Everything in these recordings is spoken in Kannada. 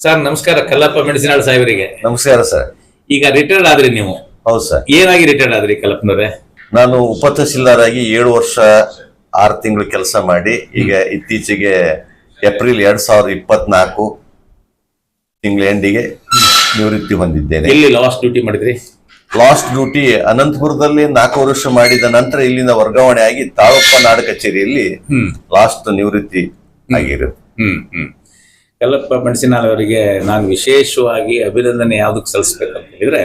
ಸರ್ ನಮಸ್ಕಾರ ಕಲ್ಲಪ್ಪ ಮೆಣಸಿನಾಳ್ ಸಾಹೇಬರಿಗೆ ನಮಸ್ಕಾರ ಸರ್ ಈಗ ರಿಟೈರ್ಡ್ ಆದ್ರಿ ನೀವು. ಹೌದು ಸರ್ ಏನಾಗಿ ರಿಟೈರ್ಡ್ ಆದ್ರಿ ಕಲ್ಲಪ್ಪನವ್ರೆ? ನಾನು ಉಪ ತಹಸೀಲ್ದಾರ್ ಆಗಿ ಏಳು ವರ್ಷ ಆರು ತಿಂಗಳು ಕೆಲಸ ಮಾಡಿ ಈಗ ಇತ್ತೀಚೆಗೆ ಏಪ್ರಿಲ್ ಎರಡ್ ಸಾವಿರದ ಇಪ್ಪತ್ನಾಲ್ಕು ತಿಂಗಳ ಎಂಡಿಗೆ ನಿವೃತ್ತಿ ಹೊಂದಿದ್ದೇನೆ. ಇಲ್ಲಿ ಲಾಸ್ಟ್ ಡ್ಯೂಟಿ ಮಾಡಿದ್ರಿ? ಲಾಸ್ಟ್ ಡ್ಯೂಟಿ ಅನಂತಪುರದಲ್ಲಿ ನಾಲ್ಕು ವರ್ಷ ಮಾಡಿದ ನಂತರ ಇಲ್ಲಿಂದ ವರ್ಗಾವಣೆ ಆಗಿ ತಾಳಪ್ಪ ನಾಡ ಕಚೇರಿಯಲ್ಲಿ ಲಾಸ್ಟ್ ನಿವೃತ್ತಿ ಹ್ಮ್ ಹ್ಮ್. ಮೆಣಸಿನಾಳ್ ಅವರಿಗೆ ನಾನು ವಿಶೇಷವಾಗಿ ಅಭಿನಂದನೆ ಯಾವುದಕ್ಕೆ ಸಲ್ಲಿಸ್ಬೇಕಂತ ಹೇಳಿದ್ರೆ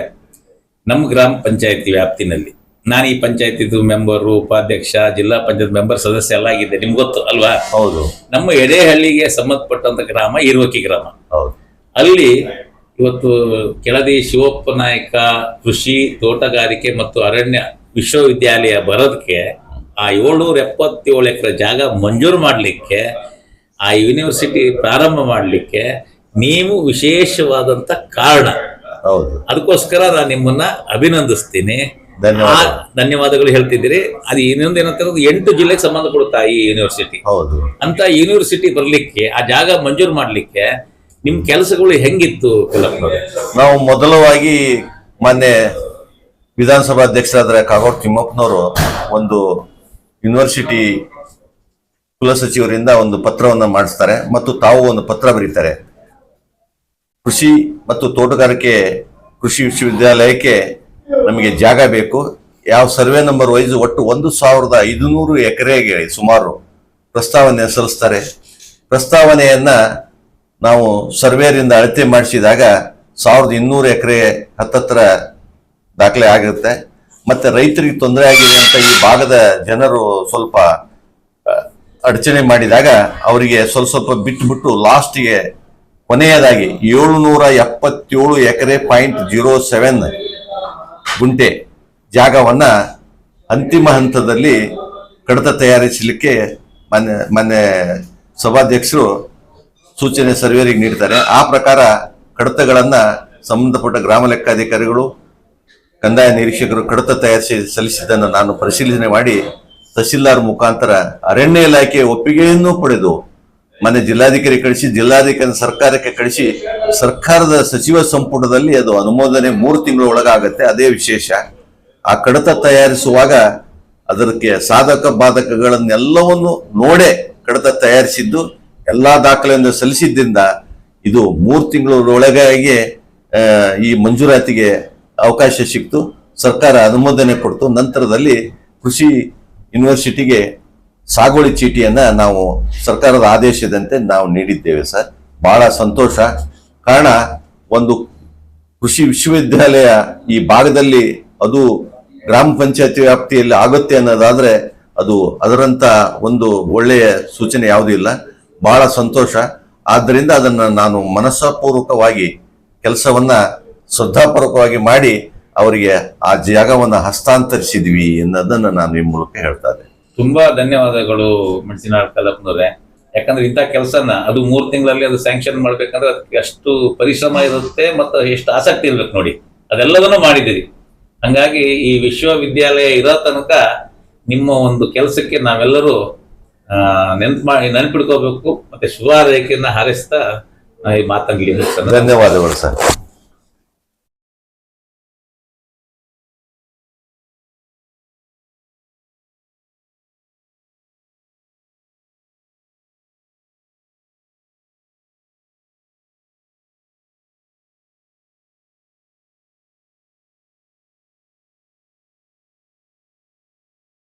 ನಮ್ಮ ಗ್ರಾಮ ಪಂಚಾಯತಿ ವ್ಯಾಪ್ತಿನಲ್ಲಿ. ನಾನು ಈ ಪಂಚಾಯತಿದು ಮೆಂಬರು ಉಪಾಧ್ಯಕ್ಷ ಜಿಲ್ಲಾ ಪಂಚಾಯತ್ ಮೆಂಬರ್ ಸದಸ್ಯ ಎಲ್ಲ ಆಗಿದೆ ನಿಮ್ಗೆ ಗೊತ್ತು ಅಲ್ವಾ? ಹೌದು. ನಮ್ಮ ಎಡೆಹಳ್ಳಿಗೆ ಸಂಬಂಧಪಟ್ಟಂತ ಗ್ರಾಮ ಇರುವಕಿ ಗ್ರಾಮ. ಹೌದು. ಅಲ್ಲಿ ಇವತ್ತು ಕೆಳದಿ ಶಿವಪ್ಪ ನಾಯಕ ಕೃಷಿ ತೋಟಗಾರಿಕೆ ಮತ್ತು ಅರಣ್ಯ ವಿಶ್ವವಿದ್ಯಾಲಯ ಬರೋದಕ್ಕೆ ಆ ಏಳ್ನೂರ ಎಪ್ಪತ್ತೇಳು ಎಕರೆ ಜಾಗ ಮಂಜೂರು ಮಾಡಲಿಕ್ಕೆ ಆ ಯೂನಿವರ್ಸಿಟಿ ಪ್ರಾರಂಭ ಮಾಡಲಿಕ್ಕೆ ನೀವು ವಿಶೇಷವಾದಂತ ಕಾರಣ. ಹೌದು. ಅದಕ್ಕೋಸ್ಕರ ನಾನು ನಿಮ್ಮನ್ನ ಅಭಿನಂದಿಸ್ತೀನಿ. ಧನ್ಯವಾದ. ಧನ್ಯವಾದಗಳು ಹೇಳ್ತಿದ್ದೀರಿ. ಅದು ಇನ್ನೊಂದು ಏನಂತ ಎಂಟು ಜಿಲ್ಲೆಗೆ ಸಂಬಂಧಪಡುತ್ತಾ ಈ ಯೂನಿವರ್ಸಿಟಿ ಹೌದು. ಅಂತ ಯೂನಿವರ್ಸಿಟಿ ಬರ್ಲಿಕ್ಕೆ ಆ ಜಾಗ ಮಂಜೂರು ಮಾಡ್ಲಿಕ್ಕೆ ನಿಮ್ ಕೆಲಸಗಳು ಹೆಂಗಿತ್ತು ನಾವು ಮೊದಲವಾಗಿ ಮೊನ್ನೆ ವಿಧಾನಸಭಾ ಅಧ್ಯಕ್ಷರಾದ ಕಾಗೋಡ್ ತಿಮ್ಮಪ್ಪನವರು ಒಂದು ಯೂನಿವರ್ಸಿಟಿ ಕುಲಸಚಿವರಿಂದ ಒಂದು ಪತ್ರವನ್ನು ಮಾಡಿಸ್ತಾರೆ ಮತ್ತು ತಾವು ಒಂದು ಪತ್ರ ಬರೀತಾರೆ. ಕೃಷಿ ಮತ್ತು ತೋಟಗಾರಿಕೆ, ಕೃಷಿ ವಿಶ್ವವಿದ್ಯಾಲಯಕ್ಕೆ ನಮಗೆ ಜಾಗ ಬೇಕು. ಯಾವ ಸರ್ವೆ ನಂಬರ್ ವೈಸ್ ಒಟ್ಟು ಒಂದು ಸಾವಿರದ ಐದುನೂರು ಎಕರೆಗೆ ಸುಮಾರು ಪ್ರಸ್ತಾವನೆ ಸಲ್ಲಿಸ್ತಾರೆ ಪ್ರಸ್ತಾವನೆಯನ್ನ ನಾವು ಸರ್ವೇರಿಂದ ಅಳತೆ ಮಾಡಿಸಿದಾಗ ಸಾವಿರದ ಇನ್ನೂರು ಎಕರೆ ಹತ್ತತ್ರ ದಾಖಲೆ ಆಗಿರುತ್ತೆ ಮತ್ತೆ ರೈತರಿಗೆ ತೊಂದರೆ ಆಗಿದೆ ಅಂತ ಈ ಭಾಗದ ಜನರು ಸ್ವಲ್ಪ ಅಡಚಣೆ ಮಾಡಿದಾಗ ಅವರಿಗೆ ಸ್ವಲ್ಪ ಸ್ವಲ್ಪ ಬಿಟ್ಟು ಬಿಟ್ಟು ಲಾಸ್ಟ್ಗೆ ಕೊನೆಯದಾಗಿ ಏಳುನೂರ ಎಪ್ಪತ್ತೇಳು ಎಕರೆ ಪಾಯಿಂಟ್ ಜೀರೋ ಸೆವೆನ್ ಗುಂಟೆ ಜಾಗವನ್ನು ಅಂತಿಮ ಹಂತದಲ್ಲಿ ಕಡತ ತಯಾರಿಸಲಿಕ್ಕೆ ಮನೆ ಮನೆ ಸಭಾಧ್ಯಕ್ಷರು ಸೂಚನೆ ಸರ್ವೇರಿಗೆ ನೀಡ್ತಾರೆ. ಆ ಪ್ರಕಾರ ಕಡತಗಳನ್ನು ಸಂಬಂಧಪಟ್ಟ ಗ್ರಾಮ ಲೆಕ್ಕಾಧಿಕಾರಿಗಳು, ಕಂದಾಯ ನಿರೀಕ್ಷಕರು ಕಡತ ತಯಾರಿಸಿ ಸಲ್ಲಿಸಿದ್ದನ್ನು ನಾನು ಪರಿಶೀಲನೆ ಮಾಡಿ ತಹಸೀಲ್ದಾರ್ ಮುಖಾಂತರ ಅರಣ್ಯ ಇಲಾಖೆ ಒಪ್ಪಿಗೆಯನ್ನು ಪಡೆದು ಮನೆ ಜಿಲ್ಲಾಧಿಕಾರಿ ಕಳಿಸಿ ಜಿಲ್ಲಾಧಿಕಾರಿ ಸರ್ಕಾರಕ್ಕೆ ಕಳಿಸಿ, ಸರ್ಕಾರದ ಸಚಿವ ಸಂಪುಟದಲ್ಲಿ ಅದು ಅನುಮೋದನೆ ಮೂರು ತಿಂಗಳ ಒಳಗಾಗತ್ತೆ, ಅದೇ ವಿಶೇಷ. ಆ ಕಡತ ತಯಾರಿಸುವಾಗ ಅದಕ್ಕೆ ಸಾಧಕ ಬಾಧಕಗಳನ್ನೆಲ್ಲವನ್ನು ನೋಡೇ ಕಡತ ತಯಾರಿಸಿದ್ದು, ಎಲ್ಲಾ ದಾಖಲೆಯನ್ನು ಸಲ್ಲಿಸಿದ್ದರಿಂದ ಇದು ಮೂರು ತಿಂಗಳೊಳಗಾಗಿ ಈ ಮಂಜೂರಾತಿಗೆ ಅವಕಾಶ ಸಿಕ್ತು. ಸರ್ಕಾರ ಅನುಮೋದನೆ ಕೊಡ್ತು. ನಂತರದಲ್ಲಿ ಕೃಷಿ ಯೂನಿವರ್ಸಿಟಿಗೆ ಸಾಗುವಳಿ ಚೀಟಿಯನ್ನ ನಾವು ಸರ್ಕಾರದ ಆದೇಶದಂತೆ ನಾವು ನೀಡಿದ್ದೇವೆ, ಸರ್. ಬಹಳ ಸಂತೋಷ. ಕಾರಣ, ಒಂದು ಕೃಷಿ ವಿಶ್ವವಿದ್ಯಾಲಯ ಈ ಭಾಗದಲ್ಲಿ ಅದು ಗ್ರಾಮ ಪಂಚಾಯತಿ ವ್ಯಾಪ್ತಿಯಲ್ಲಿ ಆಗುತ್ತೆ ಅನ್ನೋದಾದ್ರೆ ಅದು ಅದರಂತ ಒಂದು ಒಳ್ಳೆಯ ಸೂಚನೆ ಯಾವುದೂ ಇಲ್ಲ. ಬಹಳ ಸಂತೋಷ. ಆದ್ದರಿಂದ ಅದನ್ನು ನಾನು ಮನಸ್ಸಪೂರ್ವಕವಾಗಿ ಕೆಲಸವನ್ನ ಶ್ರದ್ಧಾಪೂರ್ವಕವಾಗಿ ಮಾಡಿ ಅವರಿಗೆ ಆ ಜಾಗವನ್ನು ಹಸ್ತಾಂತರಿಸಿದ್ವಿ ಅನ್ನೋದನ್ನ ನಾನು ಈ ಮೂಲಕ ಹೇಳ್ತಾ ಇದ್ದೇನೆ. ತುಂಬಾ ಧನ್ಯವಾದಗಳು ಮೆಣಸಿನ ಕಲಪ್ನವ್ರೆ ಯಾಕಂದ್ರೆ ಇಂಥ ಕೆಲಸನ ಅದು ಮೂರು ತಿಂಗಳಲ್ಲಿ ಅದು ಸ್ಯಾಂಕ್ಷನ್ ಮಾಡ್ಬೇಕಂದ್ರೆ ಅದಕ್ಕೆ ಅಷ್ಟು ಪರಿಶ್ರಮ ಇರುತ್ತೆ ಮತ್ತು ಎಷ್ಟು ಆಸಕ್ತಿ ಇರ್ಬೇಕು ನೋಡಿ. ಅದೆಲ್ಲದನ್ನು ಮಾಡಿದಿರಿ ಹಂಗಾಗಿ ಈ ವಿಶ್ವವಿದ್ಯಾಲಯ ಇರೋ ತನಕ ನಿಮ್ಮ ಒಂದು ಕೆಲಸಕ್ಕೆ ನಾವೆಲ್ಲರೂ ಆ, ನೆನ್ಪು ಮಾಡಿ ನೆನ್ಪಿಡ್ಕೋಬೇಕು ಮತ್ತೆ ಶುಭ ರೇಖೆಯನ್ನು ಹಾರಿಸ್ತಾ ಈ ಮುಗಿಸೋಣ ಧನ್ಯವಾದಗಳು ಸರ್.